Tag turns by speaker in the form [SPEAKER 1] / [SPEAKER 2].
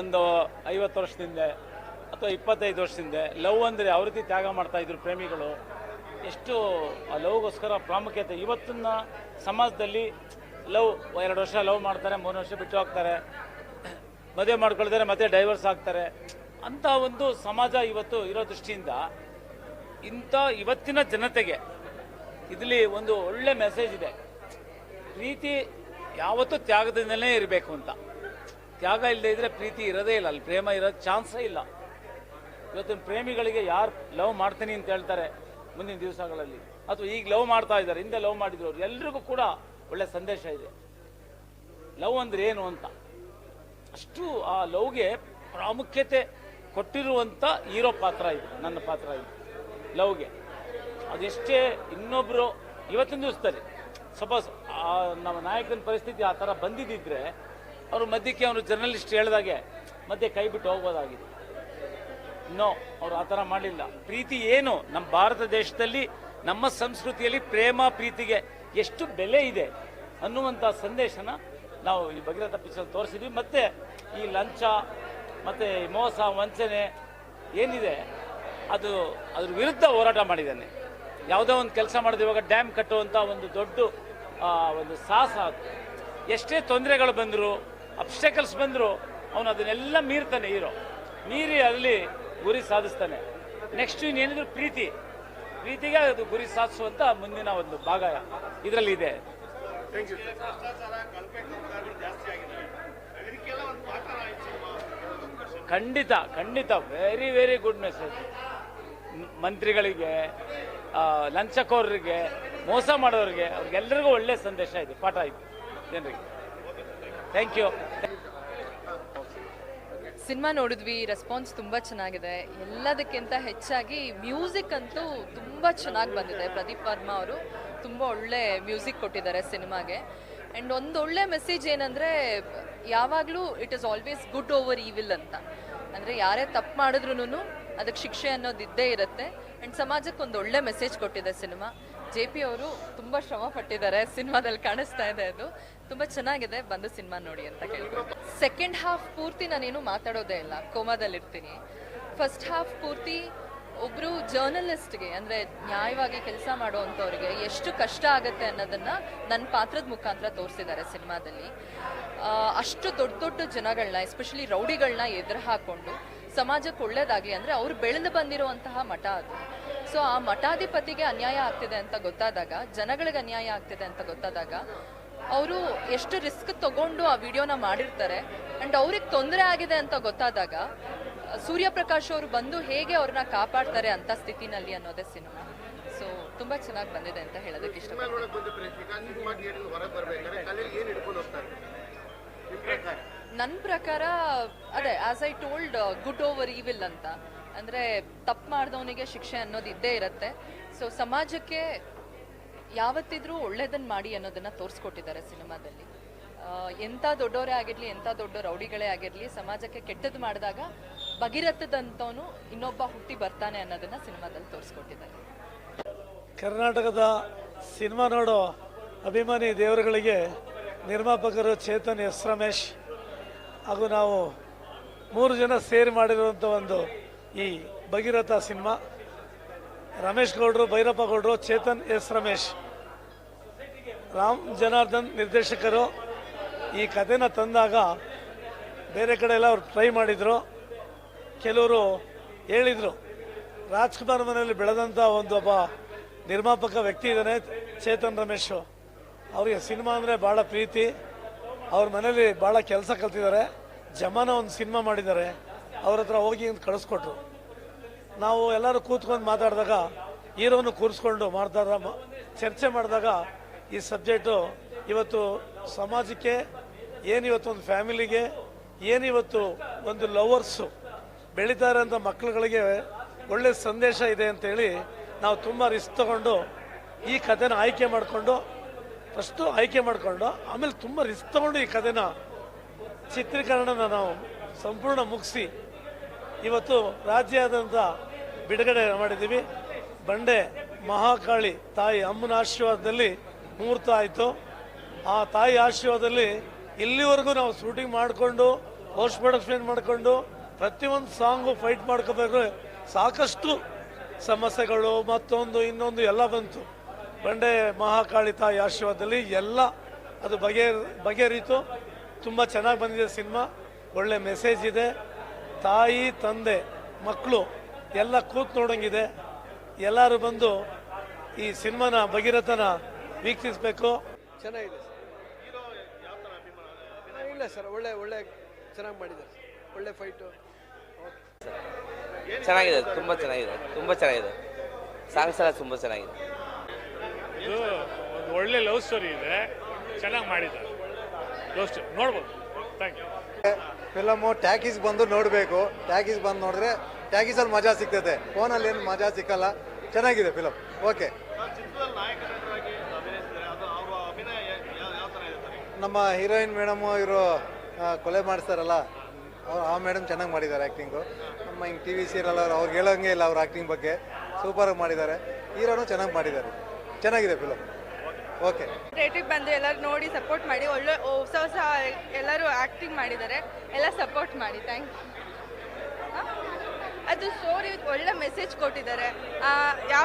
[SPEAKER 1] ಒಂದು ಐವತ್ತು ವರ್ಷದಿಂದ ಅಥವಾ ಇಪ್ಪತ್ತೈದು ವರ್ಷದಿಂದ ಲವ್ ಅಂದರೆ ಯಾವ ರೀತಿ ತ್ಯಾಗ ಮಾಡ್ತಾ ಇದ್ರು ಪ್ರೇಮಿಗಳು, ಎಷ್ಟು ಆ ಲವ್ಗೋಸ್ಕರ ಪ್ರಾಮುಖ್ಯತೆ. ಇವತ್ತಿನ ಸಮಾಜದಲ್ಲಿ ಲವ್, ಎರಡು ವರ್ಷ ಲವ್ ಮಾಡ್ತಾರೆ, ಮೂರು ವರ್ಷ ಬಿಟ್ಟು ಹೋಗ್ತಾರೆ, ಮದುವೆ ಮಾಡ್ಕೊಳ್ತಾರೆ, ಮತ್ತೆ ಡೈವರ್ಸ್ ಆಗ್ತಾರೆ. ಅಂತ ಒಂದು ಸಮಾಜ ಇವತ್ತು ಇರೋ ದೃಷ್ಟಿಯಿಂದ ಇಂಥ ಇವತ್ತಿನ ಜನತೆಗೆ ಇದರಲ್ಲಿ ಒಂದು ಒಳ್ಳೆ ಮೆಸೇಜ್ ಇದೆ. ಪ್ರೀತಿ ಯಾವತ್ತೂ ತ್ಯಾಗದಿಂದಲೇ ಇರಬೇಕು ಅಂತ. ತ್ಯಾಗ ಇಲ್ಲದೆ ಇದ್ರೆ ಪ್ರೀತಿ ಇರೋದೇ ಇಲ್ಲ, ಅಲ್ಲಿ ಪ್ರೇಮ ಇರೋದು ಚಾನ್ಸೇ ಇಲ್ಲ. ಇವತ್ತಿನ ಪ್ರೇಮಿಗಳಿಗೆ ಯಾರು ಲವ್ ಮಾಡ್ತೀನಿ ಅಂತ ಹೇಳ್ತಾರೆ ಮುಂದಿನ ದಿವಸಗಳಲ್ಲಿ. ಅಥವಾ ಈಗ ಲವ್ ಮಾಡ್ತಾ ಇದ್ದಾರೆ, ಹಿಂದೆ ಲವ್ ಮಾಡಿದ್ರು ಅವ್ರು, ಎಲ್ರಿಗೂ ಕೂಡ ಒಳ್ಳೆ ಸಂದೇಶ ಇದೆ. ಲವ್ ಅಂದ್ರೆ ಏನು ಅಂತ? ಅಷ್ಟು ಆ ಲವ್ಗೆ ಪ್ರಾಮುಖ್ಯತೆ ಕೊಟ್ಟಿರುವಂಥ ಹೀರೋ ಪಾತ್ರ ಇದು, ನನ್ನ ಪಾತ್ರ ಇದು, ಲವ್ಗೆ. ಅದೆಷ್ಟೇ ಇನ್ನೊಬ್ಬರು ಇವತ್ತಿನ ದಿವಸದಲ್ಲಿ, ಸಪೋಸ್ ನಮ್ಮ ನಾಯಕನ ಪರಿಸ್ಥಿತಿ ಆ ಥರ ಬಂದಿದ್ದಿದ್ರೆ ಅವರು ಮಧ್ಯಕ್ಕೆ ಅವರು ಜರ್ನಲಿಸ್ಟ್ ಹೇಳಿದಾಗೆ ಮಧ್ಯೆ ಕೈ ಬಿಟ್ಟು ಹೋಗ್ಬೋದಾಗಿದೆ. ನೋ ಅವರು ಆ ಥರ ಮಾಡಲಿಲ್ಲ. ಪ್ರೀತಿ ಏನು? ನಮ್ಮ ಭಾರತ ದೇಶದಲ್ಲಿ, ನಮ್ಮ ಸಂಸ್ಕೃತಿಯಲ್ಲಿ ಪ್ರೇಮ, ಪ್ರೀತಿಗೆ ಎಷ್ಟು ಬೆಲೆ ಇದೆ ಅನ್ನುವಂಥ ಸಂದೇಶನ ನಾವು ಈ ಭಗೀರಥ ಪಿಕ್ಚರ್ ತೋರಿಸಿದ್ವಿ. ಮತ್ತೆ ಈ ಲಂಚ, ಮತ್ತೆ ಮೋಸ, ವಂಚನೆ ಏನಿದೆ, ಅದು ಅದ್ರ ವಿರುದ್ಧ ಹೋರಾಟ ಮಾಡಿದ್ದಾನೆ. ಯಾವುದೋ ಒಂದು ಕೆಲಸ ಮಾಡಿದ್ರೆ ಇವಾಗ ಡ್ಯಾಮ್ ಕಟ್ಟುವಂಥ ಒಂದು ದೊಡ್ಡ ಒಂದು ಸಾಹಸ ಎಷ್ಟೇ ತೊಂದರೆಗಳು ಬಂದರು ಅಬ್ಸ್ಟೆಕಲ್ಸ್ ಬಂದರೂ ಅವನು ಅದನ್ನೆಲ್ಲ ಮೀರ್ತಾನೆ ಹೀರೋ ಮೀರಿ ಅಲ್ಲಿ ಗುರಿ ಸಾಧಿಸ್ತಾನೆ. ನೆಕ್ಸ್ಟ್ ಇನ್ನೇನಿದ್ರು ಪ್ರೀತಿ. ಪ್ರೀತಿಗೆ ಅದು ಗುರಿ ಸಾಧಿಸುವಂತ ಮುಂದಿನ ಒಂದು ಭಾಗ ಇದರಲ್ಲಿ ಇದೆ. ಖಂಡಿತ ಖಂಡಿತ. ವೆರಿ ವೆರಿ ಗುಡ್ ಮೆಸೇಜ್ ಮಂತ್ರಿಗಳಿಗೆ ಲಂಚಕೋರರಿಗೆ ಮೋಸ ಮಾಡೋರಿಗೆ ಅವ್ರಿಗೆಲ್ಲರಿಗೂ ಒಳ್ಳೆ ಸಂದೇಶ ಇದೆ. ಪಾಠ ಇದೆ ಜನರಿಗೆ. ಥ್ಯಾಂಕ್ ಯು
[SPEAKER 2] ಸಿನಿಮಾ ನೋಡಿದ್ವಿ ರೆಸ್ಪಾನ್ಸ್ ತುಂಬ ಚೆನ್ನಾಗಿದೆ. ಎಲ್ಲದಕ್ಕಿಂತ ಹೆಚ್ಚಾಗಿ ಮ್ಯೂಸಿಕ್ ಅಂತೂ ತುಂಬ ಚೆನ್ನಾಗಿ ಬಂದಿದೆ. ಪ್ರದೀಪ್ ವರ್ಮಾ ಅವರು ತುಂಬ ಒಳ್ಳೆ ಮ್ಯೂಸಿಕ್ ಕೊಟ್ಟಿದ್ದಾರೆ ಸಿನಿಮಾಗೆ. ಆ್ಯಂಡ್ ಒಂದು ಒಳ್ಳೆ ಮೆಸೇಜ್ ಏನಂದರೆ, ಯಾವಾಗಲೂ it is always good over evil ಅಂತ. ಅಂದರೆ ಯಾರೇ ತಪ್ಪು ಮಾಡಿದ್ರೂ ಅದಕ್ಕೆ ಶಿಕ್ಷೆ ಅನ್ನೋದು ಇದ್ದೇ ಇರುತ್ತೆ. ಆ್ಯಂಡ್ ಸಮಾಜಕ್ಕೆ ಒಂದು ಒಳ್ಳೆ ಮೆಸೇಜ್ ಕೊಟ್ಟಿದೆ ಸಿನಿಮಾ. ಜೆ ಪಿ ಅವರು ತುಂಬ ಶ್ರಮ ಪಟ್ಟಿದ್ದಾರೆ ಸಿನಿಮಾದಲ್ಲಿ ಕಾಣಿಸ್ತಾ ಇದೆ ಅದು. ತುಂಬ ಚೆನ್ನಾಗಿದೆ ಬಂದು ಸಿನಿಮಾ ನೋಡಿ ಅಂತ ಕೇಳ್ಬೋದು. ಸೆಕೆಂಡ್ ಹಾಫ್ ಪೂರ್ತಿ ನಾನೇನು ಮಾತಾಡೋದೇ ಇಲ್ಲ, ಕೋಮಾದಲ್ಲಿರ್ತೀನಿ. ಫಸ್ಟ್ ಹಾಫ್ ಪೂರ್ತಿ ಒಬ್ಬರು ಜರ್ನಲಿಸ್ಟ್ಗೆ ಅಂದ್ರೆ ನ್ಯಾಯವಾಗಿ ಕೆಲಸ ಮಾಡೋವಂಥವ್ರಿಗೆ ಎಷ್ಟು ಕಷ್ಟ ಆಗುತ್ತೆ ಅನ್ನೋದನ್ನ ನನ್ನ ಪಾತ್ರದ ಮುಖಾಂತರ ತೋರಿಸಿದ್ದಾರೆ ಸಿನಿಮಾದಲ್ಲಿ. ಅಷ್ಟು ದೊಡ್ಡ ದೊಡ್ಡ ಜನಗಳನ್ನ ಎಸ್ಪೆಷಲಿ ರೌಡಿಗಳನ್ನ ಎದುರು ಹಾಕೊಂಡು, ಸಮಾಜಕ್ಕೆ ಒಳ್ಳೇದಾಗಲಿ ಅಂದರೆ ಅವ್ರು ಬೆಳೆದು ಬಂದಿರುವಂತಹ ಮಠ ಅದು. ಸೊ ಆ ಮಠಾಧಿಪತಿಗೆ ಅನ್ಯಾಯ ಆಗ್ತಿದೆ ಅಂತ ಗೊತ್ತಾದಾಗ, ಜನಗಳಿಗೆ ಅನ್ಯಾಯ ಆಗ್ತಿದೆ ಅಂತ ಗೊತ್ತಾದಾಗ ಅವರು ಎಷ್ಟು ರಿಸ್ಕ್ ತಗೊಂಡು ಆ ವಿಡಿಯೋನ ಮಾಡಿರ್ತಾರೆ ಅಂಡ್ ಅವ್ರಿಗೆ ತೊಂದರೆ ಆಗಿದೆ ಅಂತ ಗೊತ್ತಾದಾಗ ಸೂರ್ಯಪ್ರಕಾಶ್ ಅವರು ಬಂದು ಹೇಗೆ ಅವ್ರನ್ನ ಕಾಪಾಡ್ತಾರೆ ಅಂತ ಸ್ಥಿತಿನಲ್ಲಿ ಅನ್ನೋದೇ ಸಿನಿಮಾ. ಸೊ ತುಂಬಾ ಚೆನ್ನಾಗಿ ಬಂದಿದೆ ಅಂತ ಹೇಳೋದಕ್ಕೆ
[SPEAKER 3] ಇಷ್ಟ
[SPEAKER 2] ನನ್ನ ಪ್ರಕಾರ? ಅದೇ as I told good over evil ಅಂತ. ಅಂದ್ರೆ ತಪ್ಪು ಮಾಡಿದವನಿಗೆ ಶಿಕ್ಷೆ ಅನ್ನೋದು ಇದ್ದೇ ಇರುತ್ತೆ. ಸೊ ಸಮಾಜಕ್ಕೆ ಯಾವತ್ತಿದ್ರೂ ಒಳ್ಳೇದನ್ನು ಮಾಡಿ ಅನ್ನೋದನ್ನು ತೋರಿಸ್ಕೊಟ್ಟಿದ್ದಾರೆ ಸಿನಿಮಾದಲ್ಲಿ. ಎಂಥ ದೊಡ್ಡವರೇ ಆಗಿರಲಿ ಎಂಥ ದೊಡ್ಡ ರೌಡಿಗಳೇ ಆಗಿರಲಿ, ಸಮಾಜಕ್ಕೆ ಕೆಟ್ಟದ್ದು ಮಾಡಿದಾಗ ಭಗೀರಥದಂತವನು ಇನ್ನೊಬ್ಬ ಹುಟ್ಟಿ ಬರ್ತಾನೆ ಅನ್ನೋದನ್ನು ಸಿನಿಮಾದಲ್ಲಿ ತೋರಿಸ್ಕೊಟ್ಟಿದ್ದಾರೆ.
[SPEAKER 4] ಕರ್ನಾಟಕದ ಸಿನಿಮಾ ನೋಡೋ ಅಭಿಮಾನಿ ದೇವರುಗಳಿಗೆ ನಿರ್ಮಾಪಕರು ಚೇತನ್ ಎಸ್ ರಮೇಶ್ ಹಾಗೂ ನಾವು ಮೂರು ಜನ ಸೇರಿ ಮಾಡಿರುವಂಥ ಒಂದು ಈ ಭಗೀರಥ ಸಿನಿಮಾ. ರಮೇಶ್ ಗೌಡ್ರು, ಭೈರಪ್ಪ ಗೌಡ್ರು, ಚೇತನ್ ಎಸ್ ರಮೇಶ್. ರಾಮ್ ಜನಾರ್ದನ್ ನಿರ್ದೇಶಕರು ಈ ಕಥೆನ ತಂದಾಗ ಬೇರೆ ಕಡೆ ಎಲ್ಲ ಅವ್ರು ಟ್ರೈ ಮಾಡಿದರು. ಕೆಲವರು ಹೇಳಿದರು, ರಾಜ್ಕುಮಾರ್ ಮನೆಯಲ್ಲಿ ಬೆಳೆದಂಥ ಒಂದು ಒಬ್ಬ ನಿರ್ಮಾಪಕ ವ್ಯಕ್ತಿ ಇದ್ದಾನೆ, ಚೇತನ್ ರಮೇಶ್. ಅವರಿಗೆ ಸಿನಿಮಾ ಅಂದರೆ ಭಾಳ ಪ್ರೀತಿ. ಅವ್ರ ಮನೇಲಿ ಭಾಳ ಕೆಲಸ ಕಲ್ತಿದ್ದಾರೆ. ಜಮಾನ ಒಂದು ಸಿನಿಮಾ ಮಾಡಿದ್ದಾರೆ. ಅವ್ರ ಹತ್ರ ಹೋಗಿ ಕಳಿಸ್ಕೊಟ್ರು. ನಾವು ಎಲ್ಲರೂ ಕೂತ್ಕೊಂಡು ಮಾತಾಡಿದಾಗ ಹೀರೋನು ಕೂರಿಸ್ಕೊಂಡು ಮಾಡ್ತಾರ ಮ- ಚರ್ಚೆ ಮಾಡಿದಾಗ ಈ ಸಬ್ಜೆಕ್ಟು ಇವತ್ತು ಸಮಾಜಕ್ಕೆ ಏನಿವತ್ತು ಒಂದು ಫ್ಯಾಮಿಲಿಗೆ ಏನಿವತ್ತು ಒಂದು ಲವರ್ಸು ಬೆಳೀತಾರೆ ಅಂತ ಮಕ್ಕಳುಗಳಿಗೆ ಒಳ್ಳೆ ಸಂದೇಶ ಇದೆ ಅಂತೇಳಿ ನಾವು ತುಂಬ ರಿಸ್ಕ್ ತಗೊಂಡು ಈ ಕಥೆನ ಆಯ್ಕೆ ಮಾಡಿಕೊಂಡು, ಫಸ್ಟು ಆಯ್ಕೆ ಮಾಡಿಕೊಂಡು, ಆಮೇಲೆ ತುಂಬ ರಿಸ್ಕ್ ತಗೊಂಡು ಈ ಕಥೆನ ಚಿತ್ರೀಕರಣನ ನಾವು ಸಂಪೂರ್ಣ ಮುಗಿಸಿ ಇವತ್ತು ರಾಜ್ಯಾದ್ಯಂತ ಬಿಡುಗಡೆ ಮಾಡಿದ್ದೀವಿ. ಬಂಡೆ, ಮಹಾಕಾಳಿ ತಾಯಿ ಅಮ್ಮನ ಆಶೀರ್ವಾದದಲ್ಲಿ ಮುಹೂರ್ತ ಆಯಿತು. ಆ ತಾಯಿ ಆಶೀರ್ವಾದದಲ್ಲಿ ಇಲ್ಲಿವರೆಗೂ ನಾವು ಶೂಟಿಂಗ್ ಮಾಡಿಕೊಂಡು ಪೋಸ್ಟ್ ಪ್ರೊಡಕ್ಷನ್ ಮಾಡಿಕೊಂಡು, ಪ್ರತಿಯೊಂದು ಸಾಂಗು ಫೈಟ್ ಮಾಡ್ಕೋಬೇಕು ಸಾಕಷ್ಟು ಸಮಸ್ಯೆಗಳು, ಮತ್ತೊಂದು, ಇನ್ನೊಂದು ಎಲ್ಲ ಬಂತು. ಬಂಡೆ, ಮಹಾಕಾಳಿ ತಾಯಿ ಆಶೀರ್ವಾದದಲ್ಲಿ ಎಲ್ಲ ಅದು ಬಗೆ ಬಗೆಹರಿತು. ತುಂಬ ಚೆನ್ನಾಗಿ ಬಂದಿದೆ ಸಿನಿಮಾ. ಒಳ್ಳೆ ಮೆಸೇಜ್ ಇದೆ. ತಾಯಿ ತಂದೆ ಮಕ್ಕಳು ಎಲ್ಲ ಕೂತ್ ನೋಡಂಗಿದೆ. ಎಲ್ಲರೂ ಬಂದು ಈ ಸಿನಿಮಾನ ಭಗೀರಥನ ವೀಕ್ಷಿಸಬೇಕು.
[SPEAKER 5] ಚೆನ್ನಾಗಿದೆ ಸರ್. ಇಲ್ಲ ಸರ್ ಒಳ್ಳೆ ಒಳ್ಳೆ ಚೆನ್ನಾಗಿ ಮಾಡಿದ್ದಾರೆ ಒಳ್ಳೆ ಫೈಟು
[SPEAKER 6] ಚೆನ್ನಾಗಿದೆ ತುಂಬ ಚೆನ್ನಾಗಿದೆ ತುಂಬ ಚೆನ್ನಾಗಿದೆ. ಸಾಂಗ್ಸ್ ಎಲ್ಲ ತುಂಬ ಚೆನ್ನಾಗಿದೆ.
[SPEAKER 7] ಇದು ಒಂದು ಒಳ್ಳೆ ಲವ್ ಸ್ಟೋರಿ ಇದೆ. ಚೆನ್ನಾಗಿ ಮಾಡಿದ್ದಾರೆ. ಲವ್ ಸ್ಟೋರಿ ನೋಡ್ಬೋದು.
[SPEAKER 8] ಫಿಲಮು ಟ್ಯಾಕೀಸ್ ಬಂದು ನೋಡಬೇಕು. ಟ್ಯಾಕೀಸ್ ಬಂದು ನೋಡಿದ್ರೆ ಟ್ಯಾಕೀಸಲ್ಲಿ ಮಜಾ ಸಿಗ್ತದೆ. ಫೋನಲ್ಲಿ ಏನು ಮಜಾ ಸಿಕ್ಕಲ್ಲ. ಚೆನ್ನಾಗಿದೆ ಫಿಲಮ್ ಓಕೆ
[SPEAKER 3] ಅವರ
[SPEAKER 8] ನಮ್ಮ ಹೀರೋಯಿನ್ ಮೇಡಮು ಇವರು ಕೊಲೆ ಮಾಡಿಸ್ತಾರಲ್ಲ. ಅವ್ರು ಆ ಮೇಡಮ್ ಚೆನ್ನಾಗಿ ಮಾಡಿದ್ದಾರೆ ಆ್ಯಕ್ಟಿಂಗು ನಮ್ಮ ಹಿಂಗೆ ಟಿ ವಿ ಸೀರಿಯಲ್ ಅವ್ರು ಅವ್ರಿಗೆ ಹೇಳೋಂಗೆ ಇಲ್ಲ ಅವ್ರ ಆ್ಯಕ್ಟಿಂಗ್ ಬಗ್ಗೆ. ಸೂಪರಾಗಿ ಮಾಡಿದ್ದಾರೆ. ಹೀರೋನು ಚೆನ್ನಾಗಿ ಮಾಡಿದ್ದಾರೆ. ಚೆನ್ನಾಗಿದೆ ಫಿಲಮ್ ಓಕೆ
[SPEAKER 9] ಥಿಯೇಟ್ರಿಗೆ ಬಂದು ಎಲ್ಲರೂ ನೋಡಿ ಸಪೋರ್ಟ್ ಮಾಡಿ, ಒಳ್ಳೆ ಹೊಸ ಹೊಸ ಎಲ್ಲರೂ ಆಕ್ಟಿಂಗ್ ಮಾಡಿದ್ದಾರೆ. ಎಲ್ಲ ಸಪೋರ್ಟ್ ಮಾಡಿ ಥ್ಯಾಂಕ್ ಯು ಅದು ಸ್ಟೋರಿ ಒಳ್ಳೆ ಮೆಸೇಜ್ ಕೊಟ್ಟಿದ್ದಾರೆ. ಯಾವ